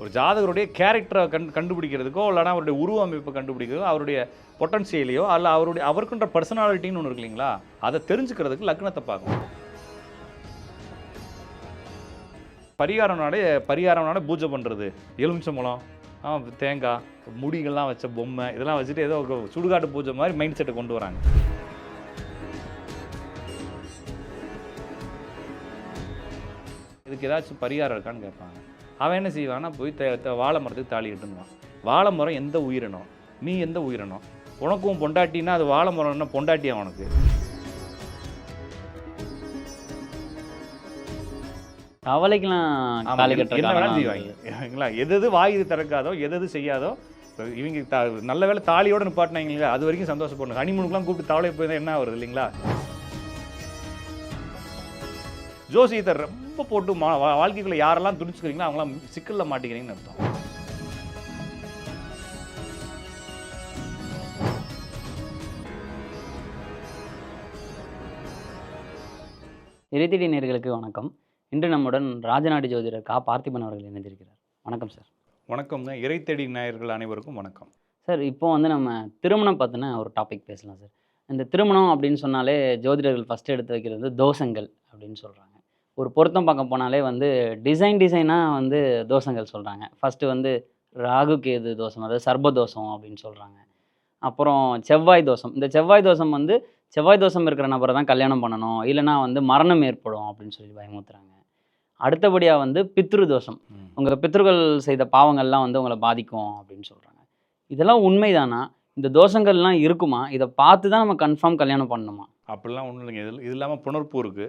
ஒரு ஜாதகருடைய கேரக்டரை கண் கண்டுபிடிக்கிறதுக்கோ இல்லைனா அவருடைய உருவ அமைப்பை கண்டுபிடிக்கிறதோ அவருடைய பொட்டன்சியலையோ அல்ல அவருடைய அவருக்குன்ற பர்சனாலிட்டின்னு ஒன்று இருக்கு இல்லைங்களா? அதை தெரிஞ்சுக்கிறதுக்கு லக்னத்தை பார்க்கணும். பரிகாரம்னாலே பரிகாரம்னாலே பூஜை பண்ணுறது எலுமிச்சம்பழம் ஆ, தேங்காய் முடிகள்லாம் வச்ச பொம்மை இதெல்லாம் வச்சுட்டு ஏதோ ஒரு சுடுகாட்டு பூஜை மாதிரி மைண்ட் செட்டை கொண்டு வராங்க. இதுக்கு ஏதாச்சும் பரிகாரம் இருக்கான்னு கேட்பாங்க. அவன் என்ன செய்வான்னா போய் த வாழை மரத்துக்கு தாலி கட்டுவான் வாழை மரம் எந்த உயிரினம் நீ எந்த உயிரினம் உனக்கும் பொண்டாட்டின்னா அது வாழை மரம்னா பொண்டாட்டியா உனக்கு? வேணாலும் கட்டுறாங்க செய்வாங்க. எது எது வாய் திறக்காதோ எது எது செய்யாதோ இவங்க நல்ல வேளை தாலியோட நிப்பாட்டினாங்க அது வரைக்கும் சந்தோஷப்படணும். ஹனிமூனுக்குலாம் கூப்பிட்டு தவளை போய் என்ன வருது இல்லைங்களா? ஜோசியத்தை ரொம்ப போட்டு மா வா- வாழ்க்கைக்குள்ள யாரெல்லாம் துடிச்சுக்கிறீங்களோ அவங்களாம் சிக்கல்ல மாட்டிக்கிறீங்கன்னு அர்த்தம். இறைத்தடி நேர்களுக்கு வணக்கம். இன்று நம்முடன் ராஜநாடி ஜோதிடர் கா. பார்த்திபன் அவர்கள் இணைந்திருக்கிறார். வணக்கம் சார். வணக்கம்ங்க இறைத்தடி நாயர்கள் அனைவருக்கும் வணக்கம். சார் இப்போ வந்து நம்ம திருமணம் பற்றின ஒரு டாபிக் பேசலாம் சார். இந்த திருமணம் அப்படின்னு சொன்னாலே ஜோதிடர்கள் ஃபஸ்ட்டு எடுத்து வைக்கிறது தோஷங்கள் அப்படின்னு சொல்கிறாங்க ஒரு பொருத்தம் பார்க்க போனாலே வந்து டிசைன் டிசைனாக வந்து தோஷங்கள் சொல்கிறாங்க ஃபஸ்ட்டு வந்து ராகு கேது தோஷம் அதாவது சர்ப தோஷம் அப்படின்னு சொல்கிறாங்க அப்புறம் செவ்வாய் தோஷம் இந்த செவ்வாய் தோஷம் வந்து செவ்வாய் தோஷம் இருக்கிற நபரை தான் கல்யாணம் பண்ணணும். இல்லைனா வந்து மரணம் ஏற்படும் அப்படின்னு சொல்லி பயமுறுத்துறாங்க. அடுத்தபடியாக வந்து பித்ரு தோஷம். உங்கள் பித்ருக்கள் செய்த பாவங்கள்லாம் வந்து உங்களை பாதிக்கும் அப்படின்னு சொல்கிறாங்க இதெல்லாம் உண்மைதானா? இந்த தோஷங்கள்லாம் இருக்குமா? இதை பார்த்து தான் நம்ம கன்ஃபார்ம் கல்யாணம் பண்ணணுமா? அப்படிலாம் ஒன்றும் இல்லைங்க. இது இது இல்லாமல் புணர்ப்பு இருக்குது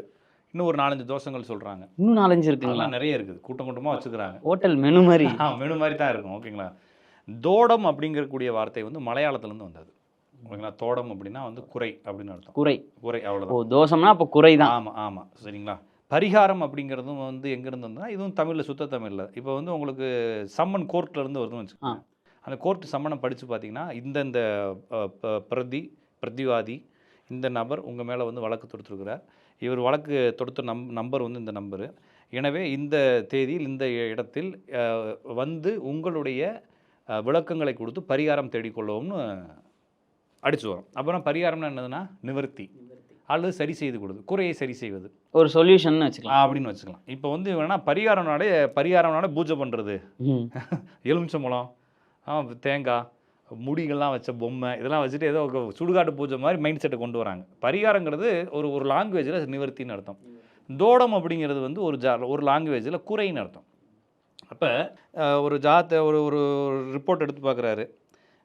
இன்னும் ஒரு நாலஞ்சு தோஷங்கள் சொல்கிறாங்க இன்னும் நாலஞ்சு இருக்குங்களா? நிறைய இருக்குது. கூட்டம் கூட்டமாக வச்சுக்கிறாங்க. ஹோட்டல் மெனு மாதிரி. ஆ மெனு மாதிரி தான் இருக்கும். ஓகேங்களா? தோடம் அப்படிங்கக்கூடிய வார்த்தை வந்து மலையாளத்துலேருந்து வந்தது. ஓகேங்களா? தோடம் அப்படின்னா வந்து குறை அப்படின்னு அர்த்தம். குறை. குறை ஓ அவ்வளோதான் தோஷம்னா அப்போ குறை தான். ஆமாம் ஆமாம் சரிங்களா? பரிகாரம் அப்படிங்கிறதும் வந்து எங்கேருந்து வந்ததுன்னா இதுவும் தமிழில் சுத்த தமிழில். இப்போ வந்து உங்களுக்கு சம்மன் கோர்ட்ல இருந்து வருதுன்னு வச்சுக்கோங்க. அந்த கோர்ட் சம்மனை படித்து பார்த்தீங்கன்னா இந்தந்த பிரதி பிரதிவாதி இந்த நபர் உங்கள் மேலே வந்து வழக்கு தொடுத்துருக்கிறார். இவர் வழக்கு தொடுத்த நம் நம்பர் வந்து இந்த நம்பரு. எனவே இந்த தேதியில் இந்த இடத்தில் வந்து உங்களுடைய விளக்கங்களை கொடுத்து பரிகாரம் தேடிக்கொள்ளவும்னு அடிச்சு வரும். அப்புறம் பரிகாரம்னா என்னதுன்னா நிவர்த்தி. அல்லது சரி செய்து கொடுது குறையை சரி செய்வது. ஒரு சொல்யூஷன் வச்சுக்கலாம். அப்படின்னு வச்சுக்கலாம். இப்போ வந்து வேணா பரிகாரம்னாலே பரிகாரம்னாலே பூஜை பண்ணுறது. எலுமிச்சம்பழம் ஆ, தேங்காய் முடிகள்லாம் வச்ச பொம்மை இதெல்லாம் வச்சுட்டு ஏதோ சுடுகாட்டு பூஜை மாதிரி மைண்ட் செட்டை கொண்டு வராங்க. பரிகாரங்கிறது ஒரு ஒரு லாங்குவேஜில் நிவர்த்தின்னு அர்த்தம். தோடம் அப்படிங்கிறது வந்து ஒரு ஜா ஒரு லாங்குவேஜில் குறைன்னு அர்த்தம். அப்போ ஒரு ஜாத்தை ஒரு ஒரு ரிப்போர்ட் எடுத்து பார்க்குறாரு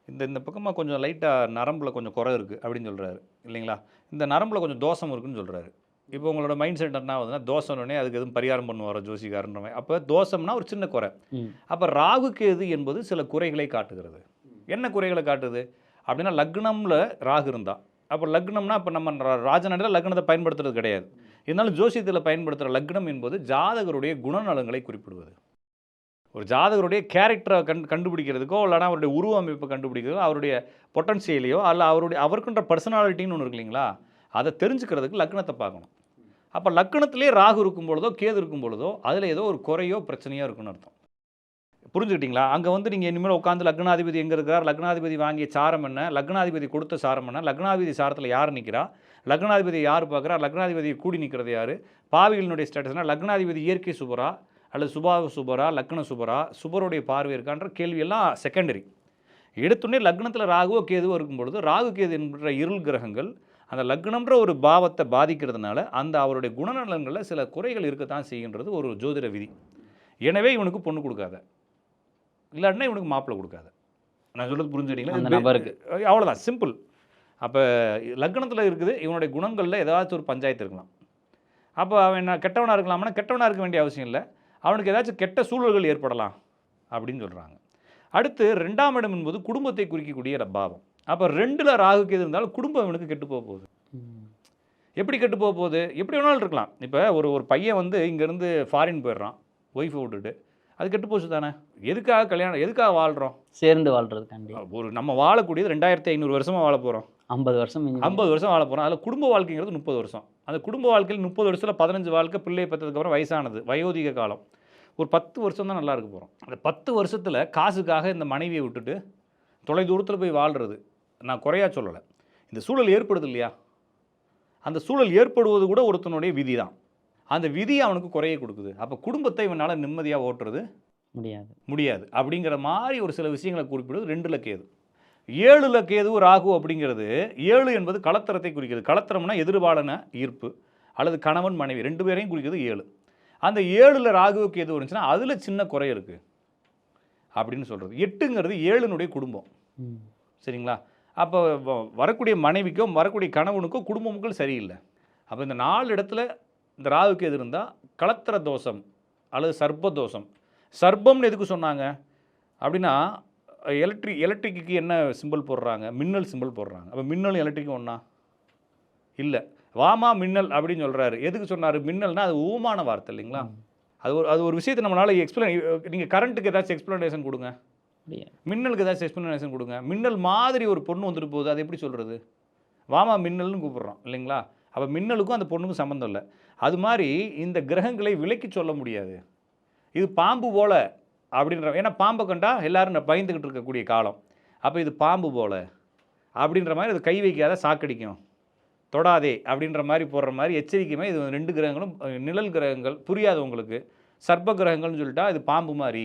இந்த இந்த பக்கமாக கொஞ்சம் லைட்டாக நரம்பில் கொஞ்சம் குறை இருக்குது அப்படின்னு சொல்கிறாரு இல்லைங்களா? இந்த நரம்பில் கொஞ்சம் தோஷம் இருக்குன்னு சொல்கிறாரு இப்போ உங்களோட மைண்ட் செட் என்ன ஆகுதுன்னா தோஷம்னே அதுக்கு எதுவும் பரிகாரம் பண்ணுவாரோ ஜோசிகாரன்ற மாதிரி. அப்போ தோஷம்னா ஒரு சின்ன குறை. அப்போ ராகு கேது என்பது சில குறைகளை காட்டுகிறது. என்ன குறைகளை காட்டுது? அப்படின்னா லக்னமில் ராகு இருந்தால் அப்போ லக்னம்னா இப்போ நம்ம ரா- ராஜநடையில் லக்னத்தை பயன்படுத்துறது கிடையாது. இருந்தாலும் ஜோசியத்தில் பயன்படுத்துகிற லக்னம் என்பது ஜாதகருடைய குணநலங்களை குறிப்பிடுவது. ஒரு ஜாதகருடைய கேரக்டரை கண் கண்டுபிடிக்கிறதுக்கோ இல்லைனா அவருடைய உருவ அமைப்பை கண்டுபிடிக்கிறதோ அவருடைய பொட்டன்சியலையோ அல்ல அவருடைய அவருக்குன்ற பர்சனாலிட்டின்னு ஒன்று இருக்கு இல்லைங்களா? அதை தெரிஞ்சுக்கிறதுக்கு லக்னத்தை பார்க்கணும். அப்போ லக்னத்திலே ராகு இருக்கும் பொழுதோ கேது இருக்கும் பொழுதோ அதில் ஏதோ ஒரு குறையோ பிரச்சனையோ இருக்குன்னு அர்த்தம். புரிஞ்சுக்கிட்டீங்களா? அங்கே வந்து நீங்கள் இனிமேல் உட்காந்து லக்னாதிபதி எங்கே இருக்கிறார்? லக்னாதிபதி வாங்கிய சாரம் என்ன? லக்னாதிபதி கொடுத்த சாரம் என்ன? லக்னாதிபதி சாரத்தில் யார் நிற்கிறா லக்னாதிபதி யார் பார்க்குறா? லக்னாதிபதி கூடி நிற்கிறது யார்? பாவிகளினுடைய ஸ்டேட்டஸ்னால் லக்னாதிபதி இயற்கை சுபரா? அல்லது சுபா சுபரா? லக்ன சுபரா? சுபருடைய பார்வை இருக்கான்ற கேள்வியெல்லாம் செகண்டரி எடுத்துடனே லக்னத்தில் ராகுவோ கேதுவோ இருக்கும் பொழுது ராகு கேது என்ற இருள் கிரகங்கள் அந்த லக்னம்ன்ற ஒரு பாவத்தை பாதிக்கிறதுனால அந்த அவருடைய குணநலன்களில் சில குறைகள் இருக்கத்தான் செய்கின்றது ஒரு ஜோதிட விதி. எனவே இவனுக்கு பொண்ணு கொடுக்காத. இல்லாட்டினா இவனுக்கு மாப்பிள்ளை கொடுக்காத. நான் சொல்றது புரிஞ்சுக்கிட்டீங்களா அந்த நபருக்கு. அவ்வளவுதான் சிம்பிள் அப்போ லக்னத்தில் இருக்குது இவனுடைய குணங்களில் ஏதாச்சும் ஒரு பஞ்சாயத்து இருக்கலாம். அப்போ அவன் என்ன கெட்டவனாக இருக்கலாம்னா கெட்டவனாக இருக்க வேண்டிய அவசியம் இல்லை. அவனுக்கு ஏதாச்சும் கெட்ட சூழல்கள் ஏற்படலாம் அப்படின்னு சொல்கிறாங்க அடுத்து ரெண்டாம் இடம் என்பது குடும்பத்தை குறிக்கக்கூடிய பாவம். அப்போ ரெண்டில் ராகுக்கு எது இருந்தாலும் குடும்பம் இவனுக்கு கெட்டு போக போகுது. எப்படி கெட்டு போக போகுது? எப்படி வேணாலும் இருக்கலாம். இப்போ ஒரு ஒரு பையன் வந்து இங்கேருந்து ஃபாரின் போயிடுறான். ஒய்ஃபை விட்டுட்டு. அது கெட்டு போச்சு தானே? எதுக்காக கல்யாணம் எதுக்காக வாழ்கிறோம் சேர்ந்து வாழ்றது கண்டி ஒரு நம்ம வாழக்கூடியது ரெண்டாயிரத்தி ஐநூறு வருஷமாக வாழ போகிறோம் ஐம்பது வருஷம் ஐம்பது வருஷம் வாழ போகிறோம் அதில் குடும்ப வாழ்க்கைங்கிறது முப்பது வருஷம். அந்த குடும்ப வாழ்க்கையில் முப்பது வருஷத்தில் பதினஞ்சு வாழ்க்கை பிள்ளை பெற்றதுக்கப்புறம் வயசானது வயோதிக காலம். ஒரு பத்து வருஷம் தான் நல்லா இருக்க போகிறோம் அந்த பத்து வருஷத்தில் காசுக்காக இந்த மனைவியை விட்டுட்டு தொலை தூரத்தில் போய் வாழ்கிறது நான் குறையா சொல்லலை. இந்த சூழல் ஏற்படுது இல்லையா? அந்த சூழல் ஏற்படுவது கூட ஒருத்தனுடைய விதி தான் அந்த விதி அவனுக்கு குறைய கொடுக்குது. அப்போ குடும்பத்தை இவனால் நிம்மதியாக ஓட்டுறது முடியாது. முடியாது. அப்படிங்கிற மாதிரி ஒரு சில விஷயங்களை குறிப்பிடுவது ரெண்டுல கேது ஏழுல கேது ராகு அப்படிங்கிறது ஏழு என்பது கலத்தரத்தை குறிக்கிறது. கலத்தரம்னா எதிர்பாலன ஈர்ப்பு அல்லது கணவன் மனைவி ரெண்டு பேரையும் குறிக்கிறது ஏழு. அந்த ஏழுல ராகு கேது இருந்துச்சுன்னா அதில் சின்ன குறை இருக்குது அப்படின்னு சொல்கிறது எட்டுங்கிறது ஏழுனுடைய குடும்பம். சரிங்களா? அப்போ வ- வரக்கூடிய மனைவிக்கும் வரக்கூடிய கணவனுக்கும் குடும்பமுக்கள் சரியில்லை. அப்போ இந்த நாலு இடத்துல இந்த ராகுக்கு எது இருந்தால் கலத்திர தோஷம் அல்லது சர்ப்ப தோஷம். சர்ப்பம்னு எதுக்கு சொன்னாங்க? அப்படின்னா எலக்ட்ரிக் எலக்ட்ரிக்கு என்ன சிம்பிள் போடுறாங்க? மின்னல் சிம்பிள் போடுறாங்க. அப்போ மின்னல் எலக்ட்ரிக்கும் ஒன்றா இல்லை. வாமா மின்னல் அப்படின்னு சொல்கிறாரு எதுக்கு சொன்னார்? மின்னல்னா அது ஊமான வார்த்தை இல்லைங்களா? அது ஒரு அது ஒரு விஷயத்தை நம்மளால் எக்ஸ்பிளைன் நீங்கள் கரண்ட்டுக்கு ஏதாச்சும் எக்ஸ்ப்ளனேஷன் கொடுங்க. மின்னலுக்கு ஏதாச்சும் எக்ஸ்ப்ளனேஷன் கொடுங்க. மின்னல் மாதிரி ஒரு பொண்ணு வந்துட்டு போகுது. அது எப்படி சொல்கிறது வாமா மின்னல்னு கூப்பிடுறோம் இல்லைங்களா? அப்போ மின்னலுக்கும் அந்த பொண்ணுக்கும் சம்மந்தம் இல்லை. அது மாதிரி இந்த கிரகங்களை விலக்கி சொல்ல முடியாது. இது பாம்பு போல அப்படின்ற ஏன்னா பாம்பை கண்டா எல்லோரும் பயந்துக்கிட்டு இருக்கக்கூடிய காலம். அப்போ இது பாம்பு போல் அப்படின்ற மாதிரி இது கை வைக்காத சாக்கடிக்கும். தொடாதே அப்படின்ற மாதிரி போடுற மாதிரி எச்சரிக்கையுமே இது ரெண்டு கிரகங்களும் நிழல் கிரகங்கள் புரியாது உங்களுக்கு. சர்ப்ப கிரகங்கள்னு சொல்லிட்டா இது பாம்பு மாதிரி.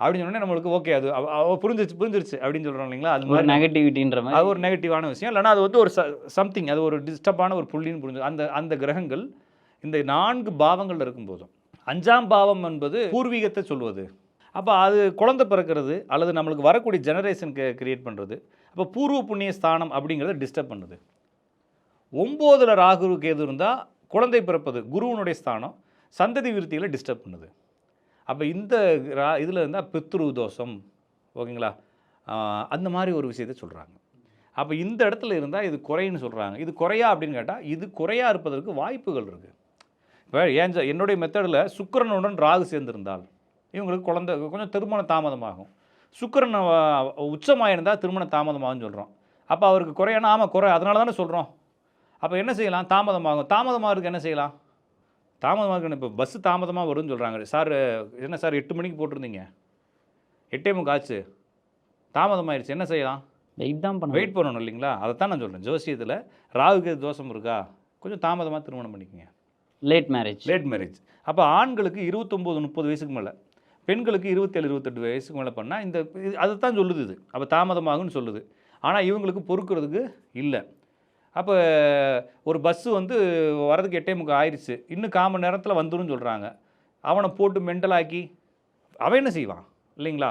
அப்படின்னு சொன்னோடனே நம்மளுக்கு ஓகே அது அவ புரிஞ்சிருச்சு அப்படின்னு சொல்கிறோம் இல்லைங்களா? அது மாதிரி நெகட்டிவிட்டின்ற மாதிரி. அது ஒரு நெகட்டிவான விஷயம். இல்லைன்னா அது வந்து ஒரு சம்திங் அது ஒரு டிஸ்டர்பான ஒரு புள்ளின்னு புரிஞ்சு அந்த அந்த கிரகங்கள் இந்த நான்கு பாவங்கள் இருக்கும்போதும் அஞ்சாம் பாவம் என்பது பூர்வீகத்தை சொல்வது. அப்போ அது குழந்தை பிறக்கிறது அல்லது நம்மளுக்கு வரக்கூடிய ஜெனரேஷனுக்கு கிரியேட் பண்ணுறது அப்போ பூர்வ புண்ணிய ஸ்தானம் அப்படிங்கிறத டிஸ்டர்ப் பண்ணுது. ஒம்போதில் ராகு கேது இருந்தால் குழந்தை பிறப்பது குருவனுடைய ஸ்தானம் சந்ததி விருத்திகளை டிஸ்டர்ப் பண்ணுது. அப்போ இந்த ரா இதில் இருந்தால் பித்ரு தோஷம் ஓகேங்களா? அந்த மாதிரி ஒரு விஷயத்தை சொல்கிறாங்க அப்போ இந்த இடத்துல இருந்தால் இது குறைன்னு சொல்கிறாங்க இது குறையா அப்படின்னு கேட்டால் இது குறையா இருப்பதற்கு வாய்ப்புகள் இருக்குது இப்போ ஏன் என்னுடைய மெத்தடில் சுக்கிரனுடன் ராகு சேர்ந்திருந்தால் இவங்களுக்கு குழந்தை கொஞ்சம் திருமணம் தாமதமாகும். சுக்கரன் உச்சமாக இருந்தால் திருமணம் தாமதமாகும்னு சொல்கிறோம் அப்போ அவருக்கு குறையானா ஆமாம் குறை அதனால தானே சொல்கிறோம் அப்போ என்ன செய்யலாம்? தாமதமாகும். தாமதமாக இருக்குது என்ன செய்யலாம்? தாமதமாக இப்போ பஸ்ஸு தாமதமாக வரும்னு சொல்கிறாங்க சார் என்ன சார் எட்டு மணிக்கு போட்டிருந்தீங்க? எட்டே முக்கு ஆச்சு. தாமதமாயிருச்சு. என்ன செய்யலாம்? வெயிட் தான் பண்ண வெயிட் பண்ணணும் இல்லைங்களா? அதை தான் நான் சொல்கிறேன் ஜோசியத்தில் ராகுக்கு தோஷம் இருக்கா? கொஞ்சம் தாமதமாக திருமணம் பண்ணிக்கங்க. லேட் மேரேஜ் லேட் மேரேஜ் அப்போ ஆண்களுக்கு இருபத்தொம்போது முப்பது வயசுக்கு மேலே பெண்களுக்கு இருபத்தேழு இருபத்தெட்டு வயசுக்கு மேலே பண்ணால் இந்த அதை தான் சொல்லுது இது. அப்போ தாமதமாகும்னு சொல்லுது. ஆனால் இவங்களுக்கு பொறுக்கிறதுக்கு இல்லை. அப்போ ஒரு பஸ்ஸு வந்து வரதுக்கு எட்டே முக்கால் ஆயிடுச்சு இன்னும் கால் மணி நேரத்தில் வந்துடும் சொல்கிறாங்க அவனை போட்டு மெண்டலாக்கி அவன் என்ன செய்வான்? இல்லைங்களா?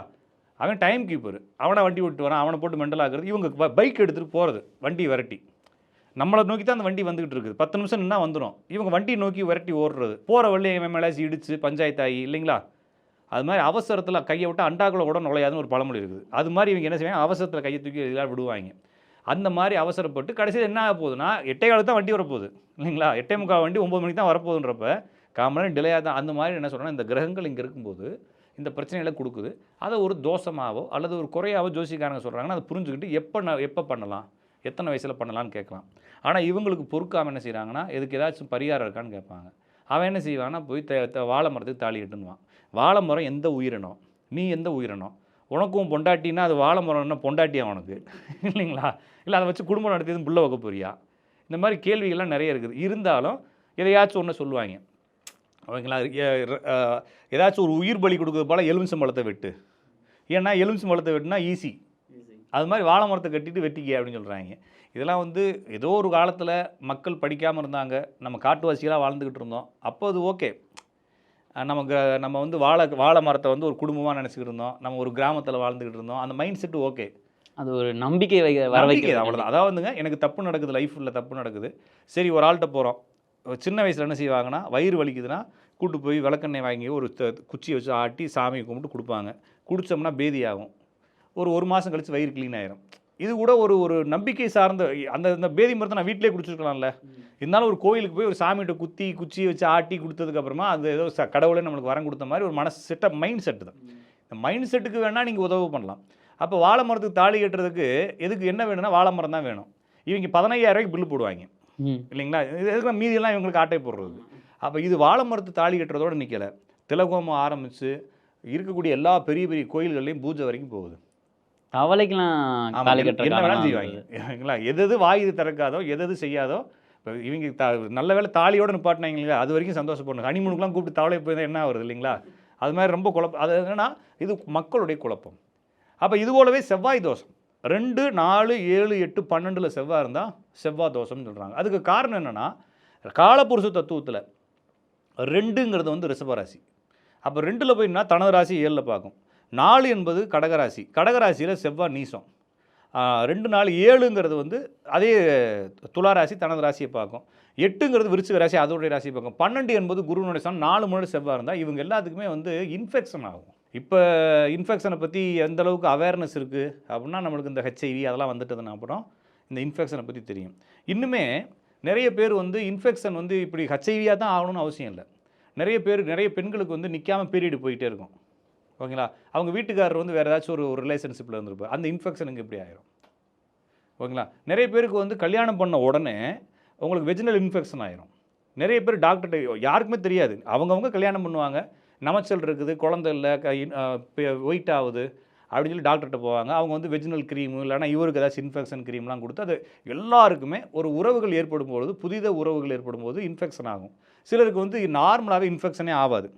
அவன் டைம் கீப்பர் அவனை வண்டி விட்டு வரான். அவனை போட்டு மெண்டல் இவங்க பைக் எடுத்துகிட்டு போகிறது வண்டி விரட்டி. நம்மளை நோக்கி தான் அந்த வண்டி வந்துக்கிட்டு இருக்குது. பத்து நிமிஷம் நின்னா வந்துடும் இவங்க வண்டி நோக்கி விரட்டி ஓடுறது. போகிற வழியை என் மேலே இடிச்சு பஞ்சாயத்தாகி இல்லைங்களா? அது மாதிரி அவசரத்தில் கையை விட்டு அண்டாக்குள்ள கூட நுழையாதுன்னு ஒரு பழமொழி இருக்குது. அது மாதிரி இவங்க என்ன செய்வாங்க? அவசரத்தில் கையை தூக்கி இதெல்லாம் விடுவாங்க. அந்த மாதிரி அவசரப்பட்டு கடைசியில் என்ன ஆக போகுதுன்னா எட்டே காலத்து தான் வண்டி வரப்போகுது. இல்லைங்களா? எட்டே முக்கால் வண்டி ஒம்பது மணிக்கு தான் வரப்போகுதுன்றப்ப காமனாக டிலே தான் அந்த மாதிரி என்ன சொல்கிறேன்னா இந்த கிரகங்கள் இங்கே இருக்கும்போது இந்த பிரச்சனைகளை கொடுக்குது. அதை ஒரு தோஷமாவோ அல்லது ஒரு குறையாவோ ஜோசிக்காரங்க சொல்கிறாங்கன்னா அதை புரிஞ்சுக்கிட்டு எப்போ நான் எப்போ பண்ணலாம்? எத்தனை வயசில் பண்ணலாம்னு கேட்கலாம். ஆனால் இவங்களுக்கு பொறுக்காமல் என்ன செய்கிறாங்கன்னா எதுக்கு ஏதாச்சும் பரிகாரம் இருக்கான்னு கேட்பாங்க. அவன் என்ன செய்வான்னா போய் த வாழை மரத்துக்கு தாலி கட்டுன்னுவான். வாழை மரம் எந்த உயிரினம் நீ எந்த உயிரினம் உனக்கும் பொண்டாட்டின்னா அது வாழை மரம்னா பொண்டாட்டியா உனக்கு? இல்லைங்களா? இல்லை அதை வச்சு குடும்பம் நடத்தியது புள்ள வைக்க போறியா இந்த மாதிரி கேள்விகள்லாம் நிறைய இருக்குது. இருந்தாலும் எதையாச்சும் ஒன்று சொல்லுவாங்க. ஓகேங்களா? அஹ், ஏதாச்சும் ஒரு உயிர் பலி கொடுக்குறது போல் எலுமிச்சம்பழத்தை வெட்டு. ஏன்னா எலுமிச்சம்பழத்தை வெட்டினா ஈஸி. அது மாதிரி வாழை மரத்தை கட்டிட்டு வெட்டிக்க அப்படின்னு சொல்கிறாங்க இதெல்லாம் வந்து ஏதோ ஒரு காலத்தில் மக்கள் படிக்காமல் இருந்தாங்க. நம்ம காட்டுவாசிகளாக வாழ்ந்துக்கிட்டு இருந்தோம். அப்போ அது ஓகே. நம்ம கிர- நம்ம வந்து வாழை வாழை மரத்தை வந்து ஒரு குடும்பமாக நினச்சிக்கிட்டு இருந்தோம். நம்ம ஒரு கிராமத்தில் வாழ்ந்துக்கிட்டு இருந்தோம். அந்த மைண்ட் செட்டு ஓகே அது ஒரு நம்பிக்கை வை வர வைக்கிறது அவ்வளோதான் அதாவதுங்க எனக்கு தப்பு நடக்குது லைஃப்பில் தப்பு நடக்குது. சரி ஒரு ஆள்கிட்ட போகிறோம் சின்ன வயசில் என்ன செய்வாங்கன்னா வயிறு வலிக்குதுன்னா கூட்டு போய் விளக்கெண்ணெய் வாங்கி ஒரு குச்சியை வச்சு ஆட்டி சாமியை கும்பிட்டு கொடுப்பாங்க. குடித்தோம்னா பேதி ஆகும் ஒரு ஒரு மாதம் கழிச்சு வயிறு க்ளீன் ஆயிரும். இது கூட ஒரு ஒரு நம்பிக்கை சார்ந்த அந்த இந்த பேதி மரத்தை நான் வீட்டிலே குடிச்சிருக்கலாம்ல. இருந்தாலும் ஒரு கோயிலுக்கு போய் ஒரு சாமிகிட்ட குத்தி குச்சியை வச்சு ஆட்டி கொடுத்ததுக்கப்புறமா அது ஏதோ ச கடவுளே நம்மளுக்கு வரம் கொடுத்த மாதிரி ஒரு மனசு செட்டப் மைண்ட் செட்டு தான். இந்த மைண்ட் செட்டுக்கு வேணால் நீங்கள் உதவு பண்ணலாம். அப்போ வாழை மரத்துக்கு தாலி கட்டுறதுக்கு எதுக்கு என்ன வேணும்னா வாழை மரம் தான் வேணும். இவங்க பதினையாயிரம் ரூபாய்க்கு பில்லு போடுவாங்க. இல்லைங்களா? இது எதுக்கு மீதியெல்லாம் இவங்களுக்கு ஆட்டை போடுறது. அப்போ இது வாழை மரத்து தாலி கட்டுறதோட நிற்கலை திலகோமம் ஆரம்பித்து இருக்கக்கூடிய எல்லா பெரிய பெரிய கோயில்கள்லையும் பூஜை வரைக்கும் போகுது. தவளைக்கெல்லாம் காலி என்ன- கட்டுற என்ன காலம் வேணாலும் தான் செய்வாங்க? வந்தது. சரிங்களா எது எது வாய் இது திறக்காதோ எது எது செய்யாதோ இப்போ இவங்க த நல்ல வேளை தாலியோட நிப்பாட்டினாங்க அது வரைக்கும் சந்தோஷப்படணும். ஹனிமூனுக்குலாம் கூப்பிட்டு தவளை போய் என்ன வருது இல்லைங்களா? அது மாதிரி ரொம்ப குழப்பம் அது என்னன்னா இது மக்களுடைய குழப்பம். அப்போ இது போலவே செவ்வாய் தோஷம். ரெண்டு நாலு ஏழு எட்டு பன்னெண்டில் செவ்வாய் இருந்தால் செவ்வாய் தோஷம்னு சொல்கிறாங்க அதுக்கு காரணம் என்னென்னா காலப்புருஷ தத்துவத்தில் ரெண்டுங்கிறது வந்து ரிஷபராசி. அப்போ ரெண்டில் போயின்னா தனது ராசி ஏழில் பார்க்கும். நாலு என்பது கடகராசி. கடகராசியில் செவ்வாய் நீசம். ரெண்டு நாள் ஏழுங்கிறது வந்து அதே துலா ராசி தனது ராசியை பார்க்கும். எட்டுங்கிறது விருச்சிக ராசி அதோடைய ராசியை பார்க்கும். பன்னெண்டு என்பது குருவனுடைய சனம் நாலு முன்னாடி செவ்வாய் இருந்தால் இவங்க எல்லாத்துக்குமே வந்து இன்ஃபெக்ஷன் ஆகும். இப்போ இன்ஃபெக்ஷனை பற்றி எந்த அளவுக்கு அவேர்னஸ் இருக்குது அப்படின்னா நம்மளுக்கு இந்த ஹெச்ஐவி அதெல்லாம் வந்துட்டதுன்னா அப்புறம் இந்த இன்ஃபெக்ஷனை பற்றி தெரியும். இன்னுமே நிறைய பேர் வந்து இன்ஃபெக்ஷன் வந்து இப்படி ஹெச்ஐவியாக தான் ஆகணும்னு அவசியம் இல்லை. நிறைய பேர் நிறைய பெண்களுக்கு வந்து நிற்காம பீரியடு போயிட்டே இருக்கும். ஓகேங்களா? அவங்க வீட்டுக்காரர் வந்து வேறு ஏதாச்சும் ஒரு ஒரு ரிலேஷன்ஷிப்பில் இருந்திருப்பார். அந்த இன்ஃபெக்ஷனுக்கு எப்படி ஆயிரும்? ஓகேங்களா? நிறைய பேருக்கு வந்து கல்யாணம் பண்ண உடனே உங்களுக்கு வெஜினல் இன்ஃபெக்ஷன் ஆயிரும். நிறைய பேர் டாக்டர்கிட்ட யாருக்குமே தெரியாது. அவங்கவுங்க கல்யாணம் பண்ணுவாங்க. நமைச்சல் இருக்குது குழந்தை இல்லை ஒயிட் ஆகுது அப்படின்னு சொல்லி டாக்டர்கிட்ட போவாங்க. அவங்க வந்து வெஜினல் க்ரீம் இல்லைனா இவருக்கு ஏதாச்சும் இன்ஃபெக்ஷன் க்ரீம்லாம் கொடுத்து அது எல்லாருக்குமே ஒரு உறவுகள் ஏற்படும் பொழுது புதித உறவுகள் ஏற்படும் போது இன்ஃபெக்ஷன் ஆகும். சிலருக்கு வந்து நார்மலாகவே இன்ஃபெக்ஷனே ஆகாது.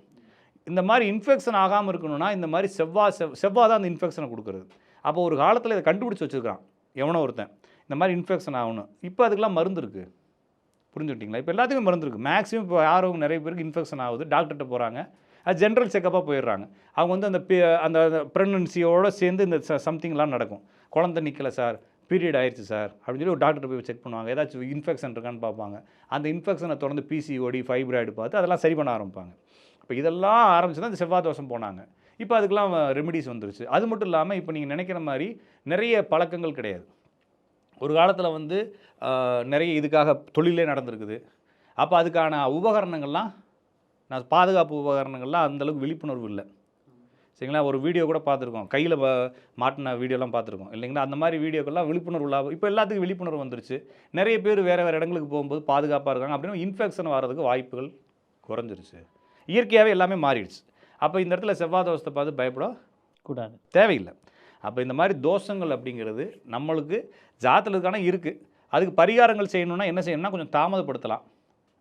இந்த மாதிரி இன்ஃபெக்ஷன் ஆகாமல் இருக்கணும்னா இந்த மாதிரி செவ்வாய் செவ் செவ்வாய் தான் அந்த இன்ஃபெக்ஷனை கொடுக்குறது. அப்போ ஒரு காலத்தில் இதை கண்டுபிடிச்சி வச்சுருக்கான் எவனோ ஒருத்தன். இந்த மாதிரி இன்ஃபெக்ஷன் ஆகணும் இப்போ அதுக்கெல்லாம் மருந்து இருக்குது புரிஞ்சுட்டிங்களா இப்போ எல்லாத்துக்கும் மருந்து இருக்குது மேக்ஸிமம் இப்போ யாரும் நிறைய பேருக்கு இன்ஃபெக்ஷன் ஆகுது. டாக்டர்கிட்ட போகிறாங்க அது ஜென்ரல் செக்கப்பாக போயிடுறாங்க. அவங்க வந்து அந்த பே அந்த ப்ரெக்னன்சியோடு சேர்ந்து இந்த சம்திங்லாம் நடக்கும். குழந்தை நிற்கலை சார். பீரியட் ஆயிடுச்சு சார். அப்படின்னு சொல்லி ஒரு டாக்டர் போய் செக் பண்ணுவாங்க. ஏதாச்சும் இன்ஃபெக்ஷன் இருக்கான்னு பார்ப்பாங்க. அந்த இன்ஃபெக்ஷனை தொடர்ந்து பிசிஓடி ஃபைப்ராய்டு பார்த்து அதெல்லாம் சரி பண்ண ஆரம்பிப்பாங்க. இப்போ இதெல்லாம் ஆரம்பிச்சு தான் இந்த செவ்வாய் தோஷம் போனாங்க. இப்போ அதுக்கெல்லாம் ரெமிடிஸ் வந்துருச்சு. அது மட்டும் இல்லாமல் இப்போ நீங்கள் நினைக்கிற மாதிரி நிறைய பழக்கங்கள் கிடையாது. ஒரு காலத்தில் வந்து நிறைய இதுக்காக தொழிலே நடந்திருக்குது. அப்போ அதுக்கான உபகரணங்கள்லாம் நான் பாதுகாப்பு உபகரணங்கள்லாம் அந்தளவுக்கு விழிப்புணர்வு இல்லை. சரிங்களா? ஒரு வீடியோ கூட பார்த்துருக்கோம். கையில் மாட்டின வீடியோலாம் பார்த்துருக்கோம். இல்லைங்களா? அந்த மாதிரி வீடியோக்கெல்லாம் விழிப்புணர்வு இல்லாமல் இப்போ எல்லாத்துக்கும் விழிப்புணர்வு வந்துருச்சு. நிறைய பேர் வேறு வேறு இடங்களுக்கு போகும்போது பாதுகாப்பாக இருக்காங்க. அப்படின்னு இன்ஃபெக்ஷன் வர்றதுக்கு வாய்ப்புகள் குறைஞ்சிருச்சு. இயற்கையாகவே எல்லாமே மாறிடுச்சு. அப்போ இந்த இடத்துல செவ்வாய் தோஷத்தை பார்த்து பயப்பட கூடாது. தேவையில்லை. அப்போ இந்த மாதிரி தோஷங்கள் அப்படிங்கிறது நம்மளுக்கு ஜாதகத்துக்கான இருக்குது அதுக்கு பரிகாரங்கள் செய்யணும்னா என்ன செய்யணும்னா கொஞ்சம் தாமதப்படுத்தலாம்.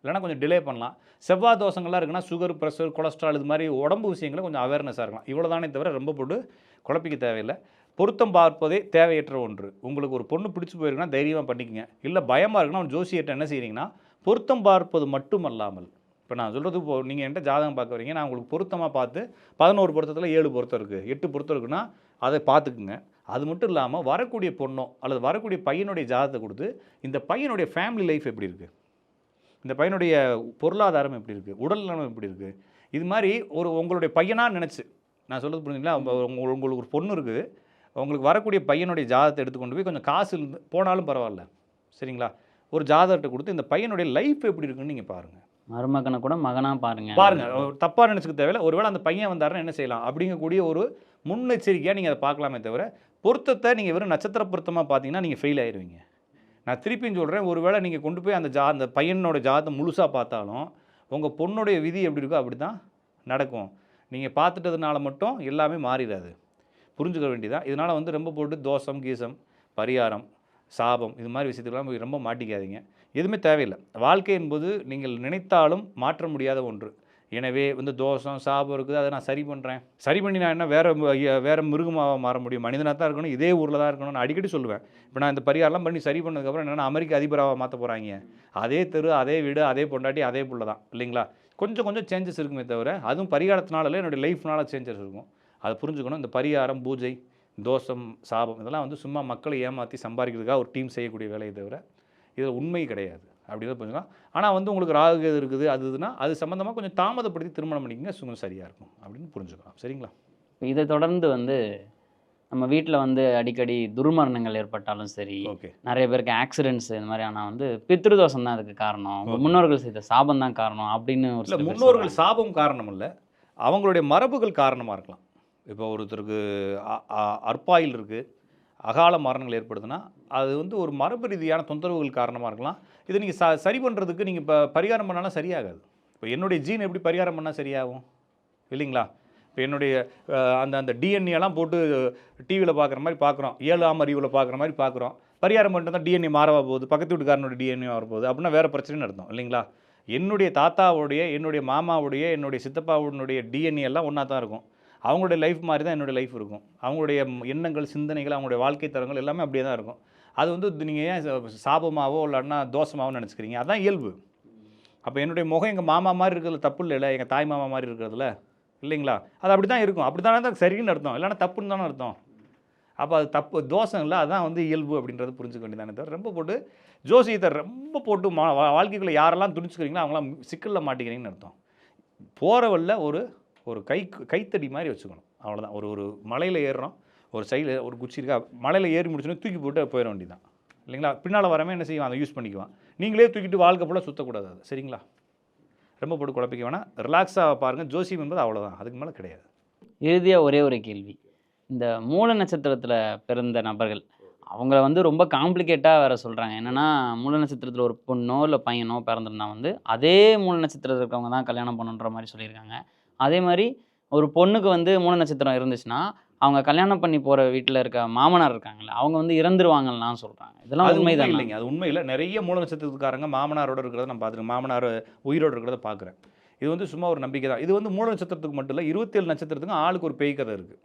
இல்லைன்னா கொஞ்சம் டிலே பண்ணலாம். செவ்வாய் தோஷங்கள்லாம் இருக்குன்னா சுகர் ப்ரெஷர் கொலஸ்ட்ரால் இது மாதிரி உடம்பு விஷயங்களை கொஞ்சம் அவேர்னஸாக இருக்கலாம். இவ்வளோதானே தவிர ரொம்ப போட்டு குழப்பிக்க தேவையில்லை. பொருத்தம் பார்ப்பதே தேவையற்ற ஒன்று. உங்களுக்கு ஒரு பொண்ணு பிடிச்சி போயிருக்குன்னா தைரியமாக பண்ணிக்கங்க. இல்லை பயமாக இருக்குன்னா ஜோசியர்கிட்ட என்ன செய்றீங்கன்னா பொருத்தம் பார்ப்பது மட்டுமல்லாமல் இப்போ நான் சொல்கிறது இப்போ நீங்கள் என்கிட்ட ஜாதகம் பார்க்க வரீங்க நான் உங்களுக்கு பொருத்தமாக பார்த்து பதினோரு பொருத்தத்தில் ஏழு பொருத்தம் இருக்குது எட்டு பொருத்தம் இருக்குன்னா அதை பார்த்துக்குங்க. அது மட்டும் இல்லாமல் வரக்கூடிய பொண்ணோ அல்லது வரக்கூடிய பையனுடைய ஜாதகத்தை கொடுத்து இந்த பையனுடைய ஃபேமிலி லைஃப் எப்படி இருக்குது இந்த பையனுடைய பொருளாதாரம் எப்படி இருக்குது உடல் நலம் எப்படி இருக்குது இது மாதிரி ஒரு உங்களுடைய பையனாக நினச்சி நான் சொல்கிறது புரிஞ்சுங்களா உங்களுக்கு ஒரு பொண்ணு இருக்குது உங்களுக்கு வரக்கூடிய பையனுடைய ஜாதகத்தை எடுத்துக்கொண்டு போய் கொஞ்சம் காசு இருந்து போனாலும் பரவாயில்ல சரிங்களா? ஒரு ஜாதகத்தை கொடுத்து இந்த பையனுடைய லைஃப் எப்படி இருக்குன்னு நீங்கள் பாருங்கள் மருமகனை கூட மகனாக பாருங்க. பாருங்க தப்பாக நினச்சிக்க தேவையில்ல. ஒருவேளை அந்த பையன் வந்தாருன்னா என்ன செய்யலாம்? அப்படிங்கக்கூடிய ஒரு முன்னெச்சரிக்கையாக நீங்கள் அதை பார்க்கலாமே தவிர பொருத்தத்தை நீங்கள் வெறும் நட்சத்திர பொருத்தமாக பார்த்தீங்கன்னா நீங்கள் ஃபெயில் ஆயிடுவீங்க நான் திருப்பியும் சொல்கிறேன் ஒருவேளை நீங்கள் கொண்டு போய் அந்த ஜா அந்த பையனோட ஜாதத்தை முழுசாக பார்த்தாலும் உங்கள் பொண்ணுடைய விதி எப்படி இருக்கோ அப்படி தான் நடக்கும். நீங்கள் பார்த்துட்டதுனால மட்டும் எல்லாமே மாறிடாது. புரிஞ்சுக்க வேண்டியதான் இதனால் வந்து ரொம்ப போட்டு தோஷம் கீசம் பரிகாரம் சாபம் இது மாதிரி விஷயத்துக்கெல்லாம் போய் ரொம்ப மாட்டிக்காதீங்க. எதுவுமே தேவையில்லை. வாழ்க்கை என்பது நீங்கள் நினைத்தாலும் மாற்ற முடியாத ஒன்று. எனவே வந்து தோஷம் சாபம் இருக்குது அதை நான் சரி பண்ணுறேன் சரி பண்ணி நான் என்ன வேறு வேறு மிருகமாக மாற முடியும்? மனிதனாக தான் இருக்கணும் இதே ஊரில் தான் இருக்கணும் நான் அடிக்கடி சொல்லுவேன். இப்போ நான் இந்த பரிகாரம்லாம் பண்ணி சரி பண்ணதுக்கப்புறம் என்னென்னா அமெரிக்க அதிபராக மாற்ற போகிறாங்க அதே தெரு அதே வீடு அதே பொண்டாட்டி அதே புள்ள தான் இல்லைங்களா? கொஞ்சம் கொஞ்சம் சேஞ்சஸ் இருக்குமே தவிர அதுவும் பரிகாரத்தினால என்னுடைய லைஃப்னால சேஞ்சஸ் இருக்கும். அதை புரிஞ்சுக்கணும். இந்த பரிகாரம் பூஜை தோஷம் சாபம் இதெல்லாம் வந்து சும்மா மக்களை ஏமாற்றி சம்பாதிக்கிறதுக்காக ஒரு டீம் செய்யக்கூடிய வேலையை தவிர இதில் உண்மை கிடையாது அப்படிதான் புரிஞ்சுக்கலாம் ஆனால் வந்து உங்களுக்கு ராகு இருக்குது அது இதுனா அது சம்மந்தமாக கொஞ்சம் தாமதப்படுத்தி திருமணம் பண்ணிக்கங்க கொஞ்சம் சரியாக இருக்கும் அப்படின்னு புரிஞ்சுக்கலாம். சரிங்களா? இப்ப இதை தொடர்ந்து வந்து நம்ம வீட்டில் வந்து அடிக்கடி துர்மரணங்கள் ஏற்பட்டாலும் சரி நிறைய பேருக்கு ஆக்சிடென்ட்ஸ் இந்த மாதிரி ஆனால் வந்து பித்ருதோஷம் தான் அதுக்கு காரணம். முன்னோர்கள் செய்த சாபம் தான் காரணம் அப்படின்னு ஒரு முன்னோர்கள். சாபம் காரணம் இல்லை அவங்களுடைய மரபுகள் காரணமாக இருக்கலாம். இப்போ ஒருத்தருக்கு அற்பாயில் இருக்குது அகால மரணங்கள் ஏற்படுதுன்னா அது வந்து ஒரு மரபு ரீதியான தொந்தரவுகள் காரணமாக இருக்கலாம். இதை நீங்கள் ச சரி பண்ணுறதுக்கு நீங்கள் இப்போ பரிகாரம் பண்ணாலும் சரியாகாது. இப்போ என்னுடைய ஜீன் எப்படி பரிகாரம் பண்ணால் சரியாகும்? இல்லைங்களா? இப்போ என்னுடைய அந்த அந்த டிஎன்ஏலாம் எல்லாம் போட்டு டிவியில் பார்க்குற மாதிரி பார்க்குறோம் ஏழாம் அறிவில் பார்க்குற மாதிரி பார்க்குறோம் பரிகாரம் பண்ணிட்டு தான் டிஎன்ஏ மாறவா போகுது. பக்கத்து வீட்டுக்காரனோட டிஎன்ஏ வரப்போகுது அப்படின்னா வேறு பிரச்சனைன்னு அர்த்தம். இல்லைங்களா? என்னுடைய தாத்தாவுடைய என்னுடைய மாமாவுடைய என்னுடைய சித்தப்பாவுடைய டிஎன்ஏ எல்லாம் ஒன்றா தான் இருக்கும். அவங்களுடைய லைஃப் மாதிரி தான் என்னுடைய லைஃப் இருக்கும். அவங்களுடைய எண்ணங்கள் சிந்தனைகள் அவங்களுடைய வாழ்க்கை தரங்கள் எல்லாமே அப்படியே தான் இருக்கும். அது வந்து நீங்கள் ஏன் சாபமாகவோ சாபமாவோ இல்லைன்னா தோஷமாவோ நினச்சிக்கிறீங்க? அதுதான் இயல்பு. அப்போ என்னுடைய முகம் எங்கள் மாமா மாதிரி இருக்கிறதுல தப்பு இல்லைல்ல? எங்கள் தாய் மாமா மாதிரி இருக்கிறதுல? இல்லைங்களா? அது அப்படி தான் இருக்கும். அப்படி தானே தான் சரின்னு அர்த்தம். இல்லைன்னா தப்புன்னு தானே அர்த்தம். அப்போ அது தப்பு தோஷம் இல்லை அதுதான் வந்து இயல்பு அப்படின்றது புரிஞ்சுக்க வேண்டியதானே தவிர ரொம்ப போட்டு ஜோசியத்தை ரொம்ப போட்டு மா வா- வாழ்க்கைக்குள்ள யாரெல்லாம் துணிச்சுக்கிறீங்களோ அவங்களாம் சிக்கலில் மாட்டிக்கிறீங்கன்னு அர்த்தம். போகிற ஒரு ஒரு கை கைத்தடி மாதிரி வச்சுக்கணும். அவ்வளோதான் ஒரு ஒரு மலையில் ஏறுறோம். ஒரு சைடில் ஒரு குச்சி இருக்கா மலையில் ஏறி முடிச்சோன்னே தூக்கி போட்டு போயிட வேண்டியதான் இல்லைங்களா? பின்னால் வரமே என்ன செய்வான்? அதை யூஸ் பண்ணிக்குவான். நீங்களே தூக்கிட்டு வாழ்க்கை போல சுற்றக்கூடாது அது. சரிங்களா? ரொம்ப போட்டு குழப்பிக்க வேணாம். ரிலாக்ஸாக பாருங்கள் ஜோசியம் என்பது அவ்வளோதான் அதுக்கு மேலே கிடையாது. இறுதியாக ஒரே ஒரு கேள்வி. இந்த மூல நட்சத்திரத்தில் பிறந்த நபர்கள் அவங்கள வந்து ரொம்ப காம்ப்ளிகேட்டாக வேறு சொல்கிறாங்க என்னென்னா மூல நட்சத்திரத்தில் ஒரு பொண்ணோ இல்லை பையனோ பிறந்திருந்தா வந்து அதே மூல நட்சத்திரத்தில் இருக்கவங்க தான் கல்யாணம் பண்ணுன்ற மாதிரி சொல்லியிருக்காங்க. அதே மாதிரி ஒரு பொண்ணுக்கு வந்து மூல நட்சத்திரம் இருந்துச்சுன்னா அவங்க கல்யாணம் பண்ணி போகிற வீட்டில் இருக்க மாமனார் இருக்காங்கல்ல அவங்க வந்து இறந்துருவாங்கலாம் சொல்கிறாங்க இதெல்லாம் உண்மை உண்மைதான்? இல்லைங்க அது உண்மை இல்லை. நிறைய மூல நட்சத்திரத்துக்காரங்க மாமனாரோட இருக்கிறத நான் பார்த்துருக்கேன் மாமனார் உயிரோடு இருக்கிறத பார்க்குறேன். இது வந்து சும்மா ஒரு நம்பிக்கை தான். இது வந்து மூல நட்சத்திரத்துக்கு மட்டும் இல்லை இருபத்தேழு நட்சத்திரத்துக்கும் ஆளுக்கு ஒரு பேய் கதை இருக்குது.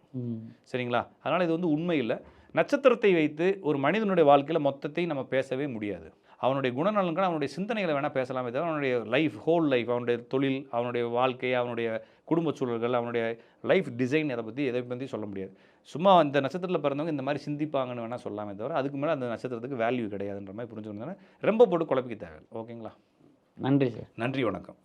சரிங்களா? அதனால் இது வந்து உண்மை இல்லை. நட்சத்திரத்தை வைத்து ஒரு மனிதனுடைய வாழ்க்கையில் மொத்தத்தையும் நம்ம பேசவே முடியாது. அவனுடைய குணநலன்கள் அவனுடைய சிந்தனைகளை வேணால் பேசலாமே தவிர அவனுடைய லைஃப் ஹோல் லைஃப் அவனுடைய தொழில் அவனுடைய வாழ்க்கை அவனுடைய குடும்ப சூழல்கள் அவனுடைய லைஃப் டிசைன் அதை பற்றி எதை பற்றி சொல்ல முடியாது. சும்மா இந்த நட்சத்திரத்தில் பிறந்தவங்க இந்த மாதிரி சிந்திப்பாங்கன்னு வேணால் சொல்லாமே தவிர அதுக்கு மேலே அந்த நட்சத்திரத்துக்கு வேல்யூ கிடையாதுன்ற மாதிரி புரிஞ்சுக்கணும் ரொம்ப போட்டு குழப்பிக்க தேவை ஓகேங்களா? நன்றி சார். நன்றி வணக்கம்.